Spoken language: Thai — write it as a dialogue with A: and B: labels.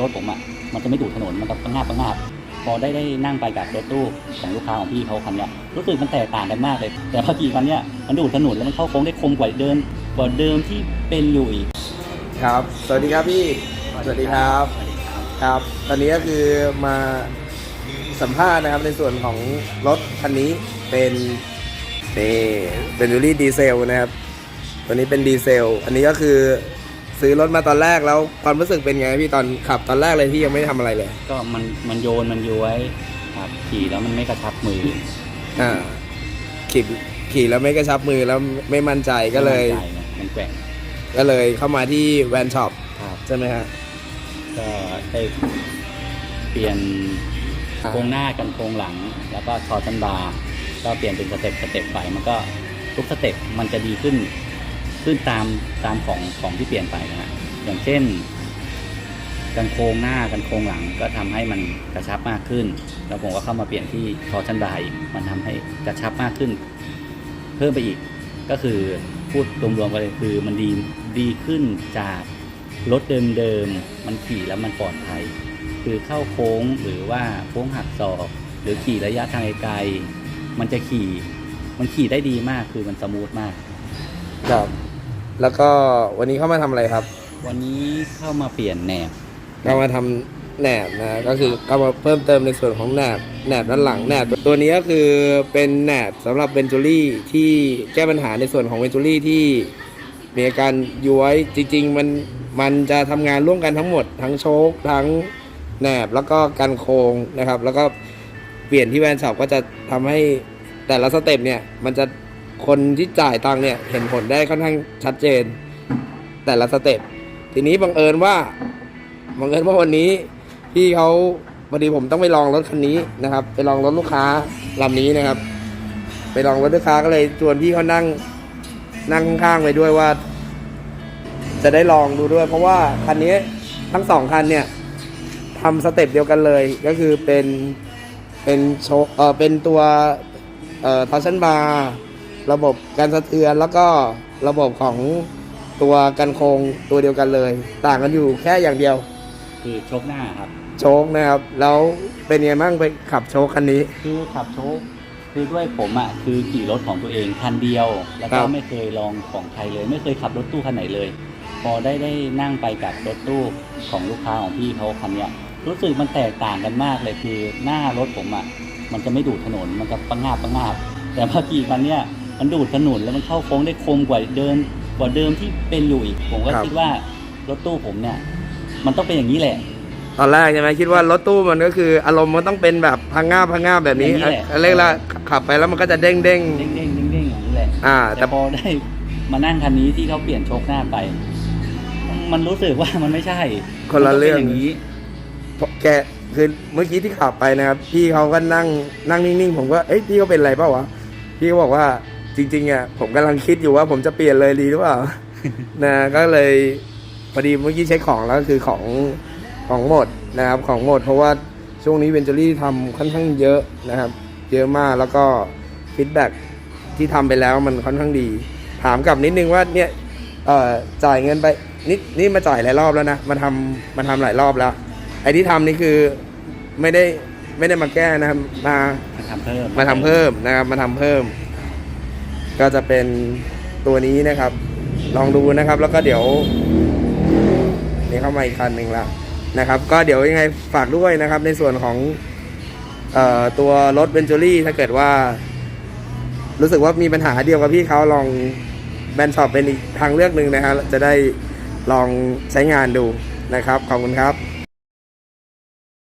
A: รถผมอะมันจะไม่ดูดถนนมันจะปังงาบปังงาบพอได้ได้นั่งไปกับรถตู้ของลูกค้าของพี่เขาคันเนี้ยรู้สึกมันแตกต่างกันมากเลย แต่พอขี่คันเนี้ยมันดูดถนนแล้วมันเข้าโค้งได้คมกว่าเดิมกว่าเดิมที่เป็นอยู่อีก
B: ครับ สวัสดีครับพี่ สวัสดีครับ ครับ ตอนนี้ก็คือมาสัมภาษณ์นะครับในส่วนของรถคันนี้เป็นนี่เป็นยูรี่ดีเซลนะครับ ตัวนี้เป็นดีเซล อันนี้ก็คือ ซื้อรถมาตอนแรกแล้วความรู้สึกเป็นไงพี่ตอนขับตอนแรกเลยที่ยังไม่ได้ทำอะไรเลย
A: ก็มันมันโยนมันย้วยครับขี่แล้วมันไม่กระชับมือ
B: อ่าขี่ขี่แล้วไม่กระชับมือแล้วไม่มั่นใจก็เลย
A: ไม่มั่นใจนะมันแกว่ง
B: ก็เลยเข้ามาที่แวนช็อป
A: ครับ
B: ใช่ไหมฮะ
A: ก็ได้เปลี่ยน
B: อ่า
A: โครงหน้ากันโครงหลัง แล้วก็ชอชันบาร์ก็เปลี่ยนเป็นสเต็ปสเต็ปไปมันก็ทุกสเต็ปมันจะดีขึ้น ขึ้นตามตามของของที่เปลี่ยนไปนะฮะอย่างเช่น กันโครงหน้ากันโครงหลังก็ทำให้มันกระชับมากขึ้น แล้วผมก็เข้ามาเปลี่ยนที่ชอชันบาร์อีกมันทำให้กระชับมากขึ้น เพิ่มไปอีกก็คือพูดรวมๆกันเลยคือมันดีดีขึ้นจากรถเดิมๆมันขี่แล้วมันปลอดภัย คือเข้าโค้งหรือว่าโค้งหักศอกหรือขี่ระยะทางไกลมันจะขี่ มันขี่ได้ดีมากคือมันสมูทมาก
B: ครับ แล้วก็วันนี้เข้ามาทำอะไรครับ
A: วันนี้เข้ามาเปลี่ยนแหนบ
B: เรามาทำแหนบนะก็คือเอามาเพิ่มเติมในส่วนของแหนบแหนบด้านหลังแหนบตัวนี้ก็คือเป็นแหนบสำหรับเวนจูรี่ที่แก้ปัญหาในส่วนของเวนจูรี่ที่มีอาการย้วยจริง ๆ มันมันจะทำงานร่วมกันทั้งหมด ทั้งโชคทั้งแหนบแล้วก็กันโครงนะครับ แล้วก็เปลี่ยนที่แวนช็อปก็จะทำให้แต่ละสเต็ปเนี่ยมันจะ คนที่จ่ายตังค์เนี่ยเห็นผลได้ค่อนข้างชัดเจน แต่ละสเต็ปทีนี้บังเอิญว่าบังเอิญว่าวันนี้พี่เขาพอดีผมต้องไปลองรถคันนี้นะครับ ไปลองรถลูกค้าลำนี้นะครับ ไปลองรถลูกค้าก็เลยชวนพี่เขานั่งนั่งข้างๆไปด้วยว่า จะได้ลองดูด้วย เพราะว่าคันนี้ทั้งสองคันเนี่ยทำสเต็ปเดียวกันเลยก็คือเป็นเป็นโชเออเป็นตัวเอ่อทัชชันบาร์ ระบบการสะเทือนแล้วก็ระบบของตัวกันโครงตัวเดียวกันเลย ต่างกันอยู่แค่อย่างเดียว
A: คือโชคหน้าครับ
B: โชคนะครับ แล้วเป็นไงบ้างไปขับโชคคันนี้
A: คือขับโชคคือด้วยผมอะคือขี่รถของตัวเองคันเดียว แล้ว
B: ครั
A: ก็
B: บ
A: ไม่เคยลองของใครเลย ไม่เคยขับรถตู้คันไหนเลย พอได้ได้นั่งไปกับรถตู้ของลูกค้าของพี่เขาคันเนี้ยรู้สึกมันแตกต่างกันมากเลยคือหน้ารถผมอะมันจะไม่ดูดถนนมันจะปังงาบปังงาบแต่พอขี่คันเนี้ย มันดูดถนนแล้วมันเข้าโค้งได้คมกว่าเดิมกว่าเดิมที่เป็นอยู่อีก ผมก็
B: ครับ
A: คิดว่ารถตู้ผมเนี่ย มันต้องเป็นอย่างนี้แหละ
B: ตอนแรกใช่ไหมคิดว่ารถตู้มันก็คืออารมณ์มันต้องเป็นแบบพังงาบพังงาบแบบนี้
A: อย่างนี้แหละ
B: เรียกละขับไปแล้วมันก็จะเด้งเด้ง
A: เด้งเด้งเด้งเด้งอย่างนี้แหละ
B: อ่า
A: แต่
B: แต่
A: พอได้มานั่งคันนี้ที่เขาเปลี่ยนโชคหน้าไป มันรู้สึกว่ามันไม่ใช่
B: คนละเรื่อง
A: มัต้ป็ย่างนี้
B: แกคือเมื่อกี้ที่ขับไปนะครับพี่เขาก็นั่งนั่งนิ่งๆผมก็เอ้ยพี่เขาเป็นอะไรเปล่าวะพี่เขาบอกว่า จริงๆอะผมกำลังคิดอยู่ว่าผมจะเปลี่ยนเลยดีหรือเปล่า นะก็เลยพอดีเมื่อกี้เช็คของแล้วก็คือของของหมดนะครับของหมด เพราะว่าช่วงนี้เวนจูรี่ทำค่อนข้างเยอะนะครับ เยอะมากแล้วก็ฟีดแบ็กที่ทำไปแล้วมันค่อนข้างดี ถามกลับนิดนึงว่าเนี่ยเอ่อจ่ายเงินไปนี่นี่มาจ่ายหลายรอบแล้วนะมาทำมาทำหลายรอบแล้ว ไอ้ที่ทำนี่คือไม่ได้ไม่ได้มาแก้นะครับมา
A: มาทำเพิ่ม
B: มาทำเพิ่มนะครับมาทำเพิ่ม ก็จะเป็นตัวนี้นะครับ ลองดูนะครับ แล้วก็เดี๋ยวนี่เข้ามาอีกคันหนึ่งละนะครับ ก็เดี๋ยวยังไงฝากด้วยนะครับ ในส่วนของออตัวรถเบนจูรี่ถ้าเกิดว่า รู้สึกว่ามีปัญหาเดียวกับพี่เขาลองแบนช็อปเป็นอีกทางเลือกหนึ่งนะครับจะได้ลองใช้งานดูนะครับ ขอบคุณครับ